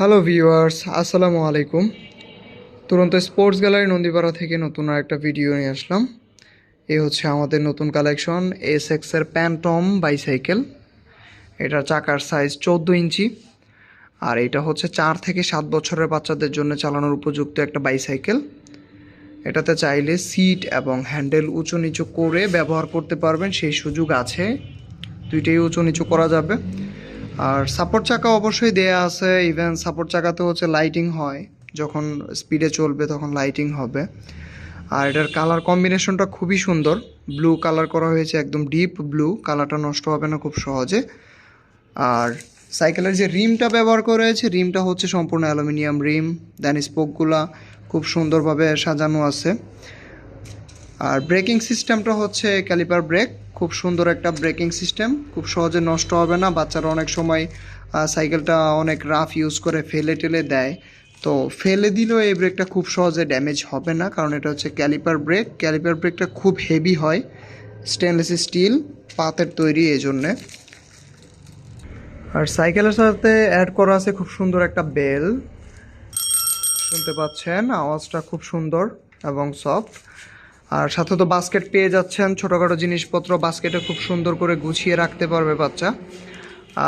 Hello viewers আসসালামু আলাইকুম তুরন্ত sports gallery Nandipara থেকে নতুন আর একটা ভিডিও নিয়ে আসলাম। এ হচ্ছে আমাদের নতুন কালেকশন এস এক্সের প্যান্টম বাইসাইকেল এটা চাকার সাইজ চোদ্দ ইঞ্চি। আর এটা হচ্ছে চার থেকে সাত বছরের বাচ্চাদের জন্য চালানোর উপযুক্ত একটা বাইসাইকেল এটাতে চাইলে সিট এবং হ্যান্ডেল উঁচু নিচু করে ব্যবহার করতে পারবেন, সেই সুযোগ আছে। দুইটাই উঁচু নিচু করা যাবে। আর সাপোর্ট চাকা অবশ্যই দেয়া আছে ইভেন সাপোর্ট চাকাতে হচ্ছে লাইটিং হয়, যখন স্পিডে চলবে তখন লাইটিং হবে। আর এটার কালার কম্বিনেশনটা খুবই সুন্দর ব্লু কালার করা হয়েছে একদম ডিপ ব্লু কালারটা নষ্ট হবে না খুব সহজে। আর সাইকেলের যে রিমটা ব্যবহার করা হয়েছে রিমটা হচ্ছে সম্পূর্ণ অ্যালুমিনিয়াম রিম দেন স্পোকগুলা খুব সুন্দরভাবে সাজানো আছে। আর ব্রেকিং সিস্টেমটা হচ্ছে ক্যালিপার ব্রেক। খুব সুন্দর একটা ব্রেকিং সিস্টেম। খুব সহজে নষ্ট হবে না। বাচ্চারা অনেক সময় সাইকেলটা অনেক রাফ ইউজ করে ফেলে টেলে দেয়। তো ফেলে দিলেও এই ব্রেকটা খুব সহজে ড্যামেজ হবে না, কারণ এটা হচ্ছে ক্যালিপার ব্রেক। ক্যালিপার ব্রেকটা খুব হেভি হয়, স্টেনলেস স্টিল পাতের তৈরি এই জন্যে আর সাইকেলের সাথে অ্যাড করা আছে খুব সুন্দর একটা বেল। শুনতে পাচ্ছেন? আওয়াজটা খুব সুন্দর এবং সফট আর সাথে তো বাস্কেট পেয়ে যাচ্ছেন, ছোটোখাটো জিনিসপত্র বাস্কেটে খুব সুন্দর করে গুছিয়ে রাখতে পারবে বাচ্চা।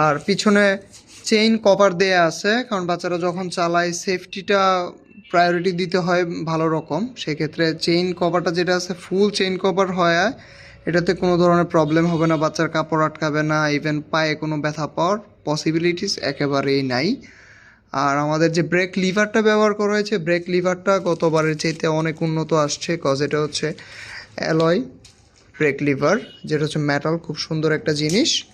আর পিছনে চেইন কভার দেয়া আছে, কারণ বাচ্চারা যখন চালায় সেফটিটা প্রায়োরিটি দিতে হয় ভালো রকম। সেক্ষেত্রে চেইন কভারটা যেটা আছে ফুল চেইন কভার হয়, এটাতে কোনো ধরনের প্রবলেম হবে না। বাচ্চার কাপড় আটকাবে না ইভেন পায়ে কোনো ব্যথা পাওয়ার পসিবিলিটিস একেবারেই নাই। আর আমাদের যে ব্রেক লিভারটা ব্যবহার করা হয়েছে ব্রেক লিভারটা গতবারের চাইতে অনেক উন্নত আসছে কজ এটা হচ্ছে অ্যালয় ব্রেক লিভার যেটা হচ্ছে মেটাল খুব সুন্দর একটা জিনিস।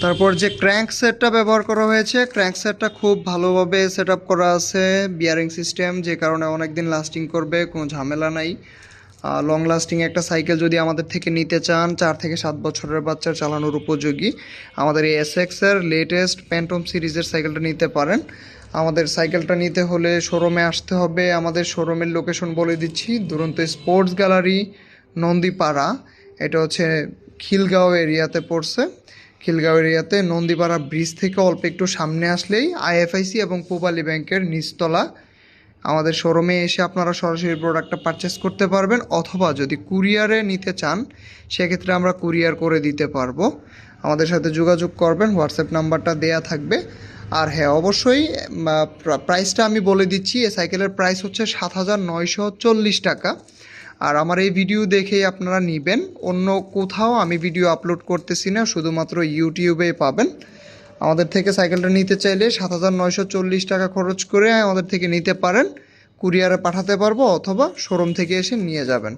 তারপর যে ক্র্যাঙ্ক সেটটা ব্যবহার করা হয়েছে ক্র্যাঙ্ক সেটটা খুব ভালোভাবে সেট করা আছে বিয়ারিং সিস্টেম যে কারণে অনেক দিন লাস্টিং করবে, কোনো ঝামেলা নাই। লং লাস্টিং একটা সাইকেল যদি আমাদের থেকে নিতে চান, চার থেকে সাত বছরের বাচ্চার চালানোর উপযোগী। আমাদের এই এস এর লেটেস্ট প্যান্টম সিরিজের সাইকেলটা নিতে পারেন। আমাদের সাইকেলটা নিতে হলে শোরুমে আসতে হবে। আমাদের শোরুমের লোকেশন বলে দিচ্ছি। দুরন্ত স্পোর্টস গ্যালারি নন্দীপাড়া। এটা হচ্ছে খিলগাঁও এরিয়াতে পড়ছে। খিলগাঁও এরিয়াতে নন্দীপাড়া ব্রিজ থেকে অল্প একটু সামনে আসলেই আইএফআইসি এবং পূবালী ব্যাংকের নিচতলা আমাদের শোরুমে এসে আপনারা সরাসরি প্রোডাক্টটা পারচেস করতে পারবেন, অথবা যদি কুরিয়ারে নিতে চান, সেক্ষেত্রে আমরা কুরিয়ার করে দিতে পারব। আমাদের সাথে যোগাযোগ করবেন হোয়াটসঅ্যাপ নাম্বারটা দেয়া থাকবে। আর হ্যাঁ অবশ্যই প্রাইসটা আমি বলে দিচ্ছি, এই সাইকেলের প্রাইস হচ্ছে সাত হাজার নয়শো চল্লিশ টাকা। আর আমার এই ভিডিও দেখেই আপনারা নেবেন, অন্য কোথাও আমি ভিডিও আপলোড করতেছি না, শুধুমাত্র ইউটিউবেই পাবেন। আমাদের থেকে সাইকেলটা নিতে চাইলে সাত হাজার নয়শো চল্লিশ টাকা খরচ করে আমাদের থেকে নিতে পারেন। কুরিয়ারে পাঠাতে পারব অথবা শোরুম থেকে এসে নিয়ে যাবেন।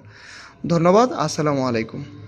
ধন্যবাদ, আসসালামু আলাইকুম।